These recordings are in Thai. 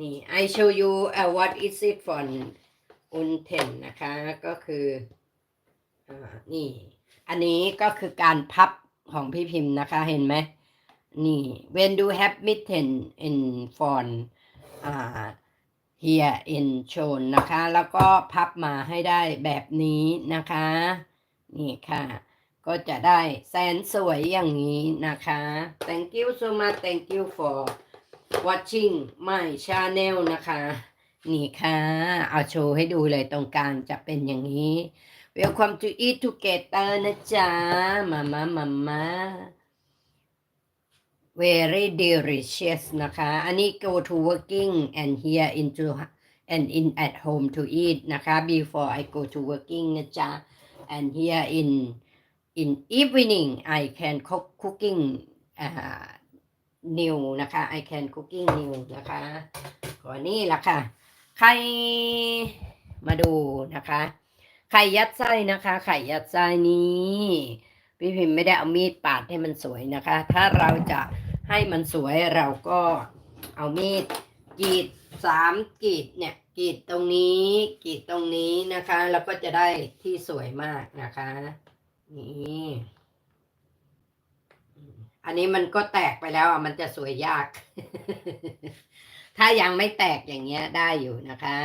นี่ I show you uh, what is it for unten นะคะ ก็คืออนี่ อันนี้ก็คือการพับของพี่พิมพ์นะคะ เห็นไหม นี่ when do have mitten in font here in shown นะคะ แล้วก็พับมาให้ได้แบบนี้นะคะ นี่ค่ะก็จะได้แสนสวยอย่างนี้นะคะ thank you so much thank you for watching my channel นะคะ นี่ค่ะ เอาโชว์ให้ดูเลยตรงกลางจะเป็นอย่างนี้ welcome to eat together นะจ๊ะ มามามามา very delicious นะคะ อันนี้ go to working and here into and in at home to eat นะคะ before I go to working นะจ๊ะ and here in in evening I can cook cooking uh, new นะคะ I can cooking new นะคะขอนี่ละค่ะไข่มาดูนะคะ ไข่ยัดไส้นะคะ ไข่ยัดไส้นี้พี่พิมพ์ไม่ได้เอามีดปาดให้มันสวยนะคะ ถ้าเราจะให้มันสวยเราก็เอามีดกรีดสามกรีดเนี่ยกรีดตรงนี้กรีดตรงนี้นะคะ แล้วก็จะได้ที่สวยมากนะคะ นี่ นี้มันก็แตกไปแล้วอะมันจะสวยยาก ถ้ายังไม่แตกอย่างเงี้ยได้อยู่นะคะ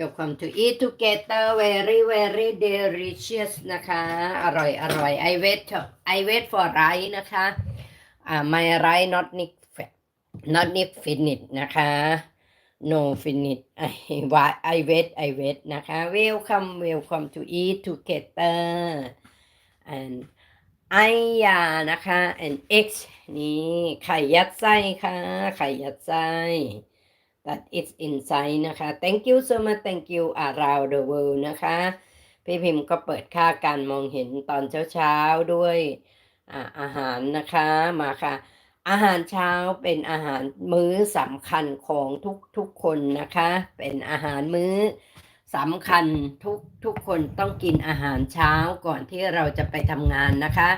Welcome to eat together very very delicious นะคะ อร่อยอร่อย I wait I wait for rice นะคะอ่า my rice not need not need finish นะคะ no finish I wa- I wait I wait นะคะ welcome welcome to eat together and ไอยานะคะ and x นี่ไข่ยัดไส้ค่ะ ไข่ยัดไส้ that is inside นะคะ thank you so much thank you around the world นะคะ พี่พิมพ์ก็เปิดค่าการมองเห็นตอนเช้าๆด้วยอาอาหารนะคะมาค่ะ อาหารเช้าเป็นอาหารมื้อสำคัญของทุกทุกๆคนนะคะ เป็นอาหารมื้อ สำคัญทุกทุกคนต้องกินอาหารเช้าก่อนที่เราจะไปทำงานนะคะ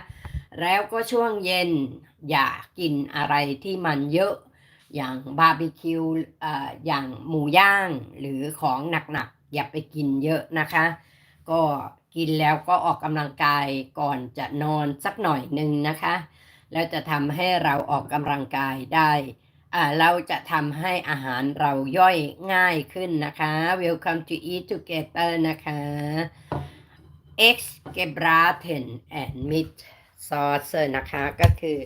แล้วก็ช่วงเย็นอย่ากินอะไรที่มันเยอะอย่างบาร์บีคิวอ่ออย่างหมูย่างหรือของหนักๆ อย่าไปกินเยอะนะคะ ก็กินแล้วก็ออกกำลังกายก่อนจะนอนสักหน่อยหนึ่งนะคะ แล้วจะทำให้เราออกกำลังกายได้ เราจะทำให้อาหารเราย่อยง่ายขึ้นนะคะ Welcome to eat together นะคะ X gebraten and meat sauce นะคะ ก็คือ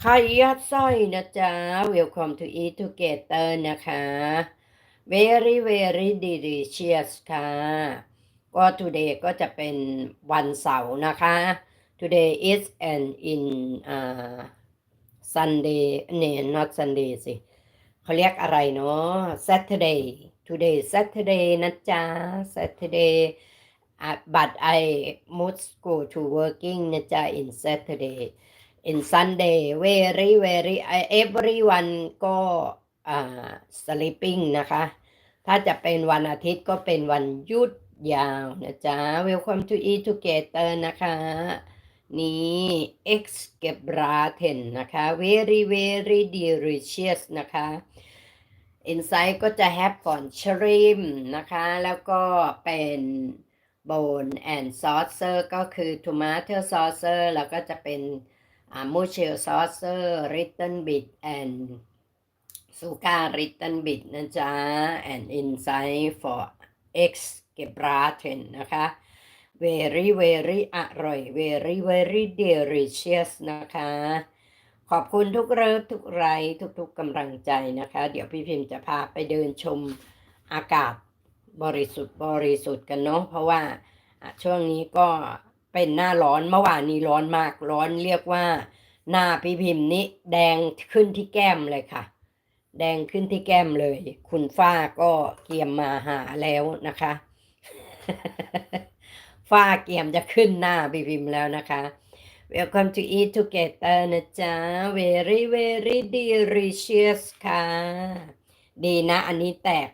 ไข่ยัดไส้อยนะจ๊ะ Welcome to eat together นะคะ very very delicious ค่ะ ก็ today ก็จะเป็นวันเสาร์นะคะ today is an in uh, Sunday เนี่ย not Sunday สิเขาเรียกอะไรเนาะ Saturday today Saturday นะจ๊ะ Saturday but I must go to working นะจ๊ะ in Saturday in Sunday very very everyone ก็อ่า sleeping นะคะ ถ้าจะเป็นวันอาทิตย์ก็เป็นวันหยุดยาวนะจ๊ะ welcome to eat together นะคะ นี่ X เก็บราเทนนะคะ very very delicious นะคะ inside ก็จะ have for shrimp นะคะ แล้วก็เป็น bone and saucer ก็คือ tomato saucer แล้วก็จะเป็นอ่า mushel saucer little bit and สุก้า little bit นะจ๊ะ and inside for X เก็บราเทนนะคะ very very อร่อย very very delicious นะคะ ขอบคุณทุกเริฟทุกไรทุกๆกำลังใจนะคะ เดี๋ยวพี่พิมพ์จะพาไปเดินชมอากาศบริสุทธิ์บริสุทธิ์กันเนาะเพราะว่าช่วงนี้ก็เป็นหน้าร้อนเมื่อวานนี้ร้อนมากร้อนเรียกว่า หน้าพี่พิมพ์นี้แดงขึ้นที่แก้มเลยค่ะ แดงขึ้นที่แก้มเลย คุณฝ้าก็เกียมมาหาแล้วนะคะ ฝ้าเกียมจะขึ้นหน้าพี่พิมพ์แล้วนะคะ Welcome to eat together นะจ๊ะ very very delicious ค่ะ ดีนะ อันนี้แตก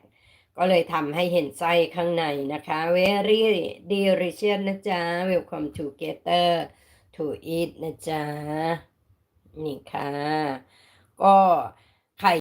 ก็เลยทำให้เห็นไส้ข้างในนะคะ very delicious นะจ๊ะ Welcome together to eat นะจ๊ะ นี่ค่ะ ก็